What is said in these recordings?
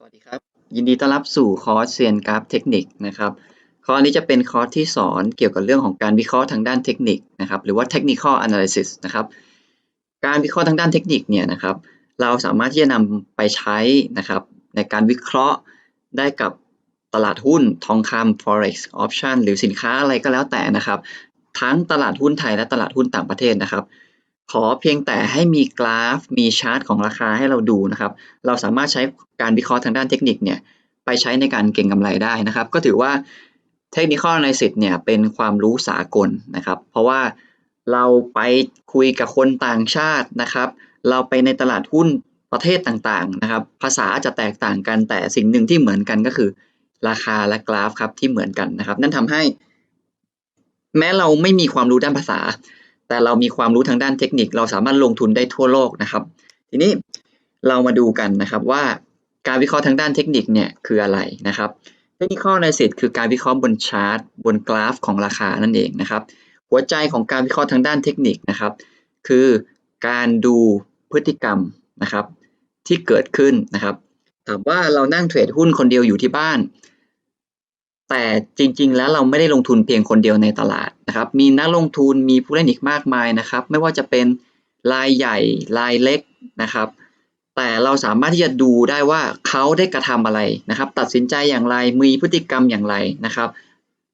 สวัสดีครับ ยินดีต้อนรับสู่คอร์สเซียนกราฟเทคนิคนะครับคอร์สนี้จะเป็นคอร์สที่สอนเกี่ยวกับเรื่องของการวิเคราะห์ทางด้านเทคนิคนะครับหรือว่า technical analysis นะครับการวิเคราะห์ทางด้านเทคนิคเนี่ยนะครับเราสามารถที่จะนำไปใช้นะครับในการวิเคราะห์ได้กับตลาดหุ้นทองคำ forex option หรือสินค้าอะไรก็แล้วแต่นะครับ ทั้งตลาดหุ้นไทยและตลาดหุ้นต่างประเทศนะครับ ขอเพียงแต่ให้มีกราฟมีชาร์ตของราคาให้เราดูนะครับ เราสามารถใช้การวิเคราะห์ทางด้านเทคนิคเนี่ยไปใช้ในการเก็งกำไรได้นะครับ ก็ถือว่า Technical Analysis เนี่ยเป็นความรู้สากลนะครับ เพราะว่าเราไปคุยกับคนต่างชาตินะครับ เราไปในตลาดหุ้นประเทศต่างๆนะครับ ภาษาจจะแตกต่างกันแต่สิ่งหนึ่งที่เหมือนกันก็คือ ราคาและกราฟครับที่เหมือนกันนะครับ นั่นทำให้ แม้เราไม่มีความรู้ด้านภาษา แต่เรามีความรู้ทางด้านเทคนิค เราสามารถลงทุนได้ทั่วโลกนะครับ ทีนี้เรามาดูกันนะครับว่าการวิเคราะห์ทางด้านเทคนิคเนี่ยคืออะไรนะครับ Technical Analysis คือการวิเคราะห์บนชาร์ตบนกราฟของราคานั่นเองนะครับ หัวใจของการวิเคราะห์ทางด้านเทคนิคนะครับ คือการดูพฤติกรรมนะครับที่เกิดขึ้นนะครับ ถามว่าเรานั่งเทรดหุ้นคนเดียวอยู่ที่บ้าน แต่จริง ๆ แล้วเราไม่ได้ลงทุนเพียงคนเดียวในตลาดนะครับ มีนักลงทุนมีผู้เล่นอีกมากมายนะครับ ไม่ว่าจะเป็นรายใหญ่รายเล็กนะครับ แต่เราสามารถที่จะดูได้ว่าเขาได้กระทำอะไรนะครับ ตัดสินใจอย่างไรมีพฤติกรรมอย่างไรนะครับ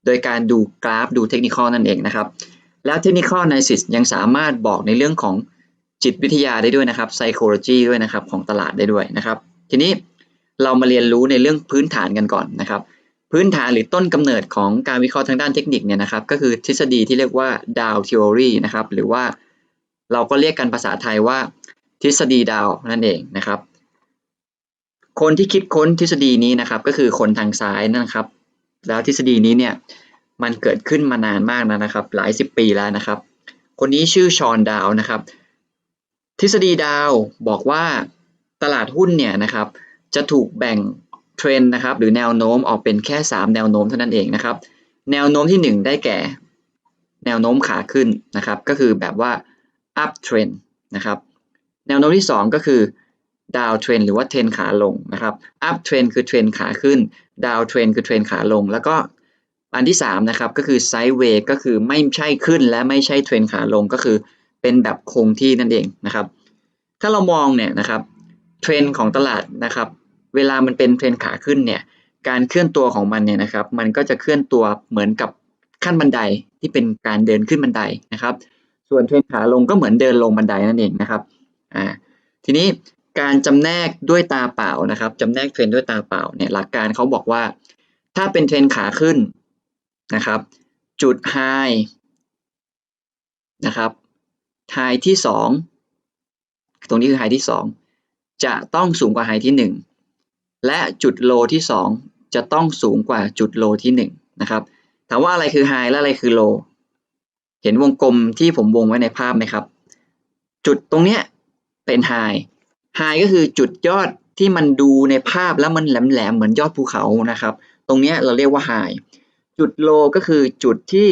โดยการดูกราฟดูเทคนิคนั่นเองนะครับ แล้วเทคนิค analysis ยังสามารถบอกในเรื่องของจิตวิทยาได้ด้วยนะครับ psychology ด้วยนะครับของตลาดได้ด้วยนะครับ ทีนี้เรามาเรียนรู้ในเรื่องพื้นฐานกันก่อนนะครับ พื้นฐานหรือต้นกำเนิดของการวิเคราะห์ทางด้านเทคนิคเนี่ยนะครับ ก็คือทฤษฎีที่เรียกว่า Dow theory นะครับ หรือว่าเราก็เรียกกันภาษาไทยว่า ทฤษฎีดาวนั่นเองนะครับ คนที่คิดค้นทฤษฎีนี้นะครับ ก็คือคนทางซ้ายนะครับ แล้วทฤษฎีนี้เนี่ยมันเกิดขึ้นมานานมากแล้วนะครับ หลายสิบปีแล้วนะครับ คนนี้ชื่อชอนดาวนะครับ ทฤษฎีดาวบอกว่าตลาดหุ้นเนี่ยนะครับ จะถูกแบ่ง เทรนด์นะครับหรือแนวโน้มออกเป็นแค่ 3 แนวโน้มเท่านั้นเองนะครับ แนวโน้มที่ 1 ได้แก่ แนวโน้มขาขึ้นนะครับ ก็คือแบบว่า up trend นะครับ แนวโน้มที่ 2 ก็คือ down trend หรือว่าเทรนขาลงนะครับ up trend คือเทรนขาขึ้น down trend คือเทรนขาลง แล้วก็อันที่3นะครับก็คือ sideway ก็คือไม่ใช่ขึ้นและไม่ใช่เทรนขาลงก็คือเป็นแบบคงที่นั่นเองนะครับ ถ้าเรามองเนี่ยนะครับเทรนของตลาดนะครับ เวลามันเป็นเทรนขาขึ้นเนี่ย การเคลื่อนตัวของมันเนี่ยนะครับ มันก็จะเคลื่อนตัวเหมือนกับขั้นบันไดที่เป็นการเดินขึ้นบันไดนะครับ ส่วนเทรนขาลงก็เหมือนเดินลงบันไดนั่นเองนะครับ อ่า ทีนี้การจำแนกด้วยตาเปล่านะครับจำแนกเทรนด้วยตาเปล่าเนี่ย หลักการเขาบอกว่า ถ้าเป็นเทรนขาขึ้นนะครับ จุดไฮนะครับไฮที่สองตรงนี้คือไฮที่สองจะต้องสูงกว่าไฮที่หนึ่ง และจุดโลที่สองจะต้องสูงกว่าจุดโลที่หนึ่งนะครับถามว่าอะไรคือไฮและอะไรคือโลเห็นวงกลมที่ผมวงไว้ในภาพไหมครับ จุดตรงเนี้ยเป็นไฮไฮก็คือจุดยอดที่มันดูในภาพแล้วมันแหลมๆเหมือนยอดภูเขานะครับ ตรงเนี้ยเราเรียกว่าไฮจุดโลก็คือจุดที่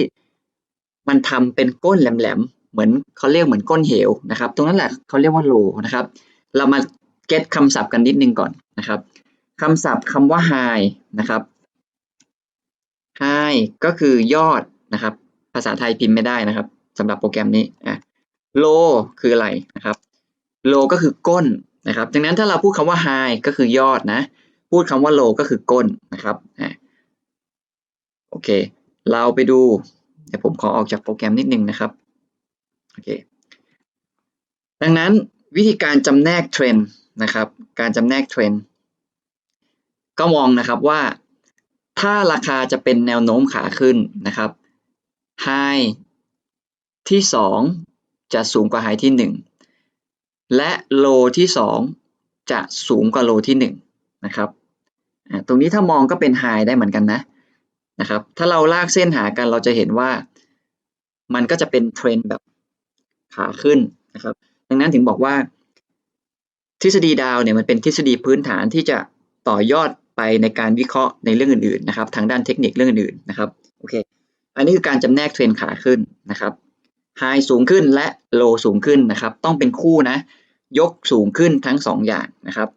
มันทำเป็นก้นแหลมๆเหมือนเขาเรียกเหมือนก้นเหวนะครับ ตรงนั้นแหละเขาเรียกว่าโลนะครับ เรามาเก็ตคำศัพท์กันนิดนึงก่อนนะครับ คำศัพท์คำว่า high นะครับ high ก็คือยอดนะครับ ภาษาไทยพิมพ์ไม่ได้นะครับสำหรับโปรแกรมนี้อะ low คืออะไรนะครับ low ก็คือก้นนะครับดังนั้นถ้าเราพูดคำว่า high ก็คือยอดนะ พูดคำว่า low ก็คือก้นนะครับอะโอเค เราไปดูเดี๋ยวผมขอออกจากโปรแกรมนิดนึงนะครับโอเคดังนั้นวิธีการจำแนกเทรนด์นะครับ การจำแนกเทรนด์ ก็มองนะครับว่าถ้าราคาจะเป็นแนวโน้มขาขึ้นนะครับไฮที่ 2 จะสูงกว่าไฮที่ 1 และโลที่ 2 จะสูงกว่าโลที่ 1 นะครับตรงนี้ถ้ามองก็เป็นไฮได้เหมือนกันนะนะครับ ถ้าเราลากเส้นหากันเราจะเห็นว่ามันก็จะเป็นเทรนแบบขาขึ้นนะครับ ดังนั้นถึงบอกว่าทฤษฎีดาวเนี่ยมันเป็นทฤษฎีพื้นฐานที่จะต่อยอด ในการวิเคราะห์ในเรื่องอื่นๆนะครับ ทางด้านเทคนิคเรื่องอื่นๆนะครับโอเค อันนี้คือการจำแนกเทรนขาขึ้นนะครับไฮสูงขึ้นและโลสูงขึ้นนะครับ ต้องเป็นคู่นะ ยกสูงขึ้นทั้ง 2ออย่างนะครับ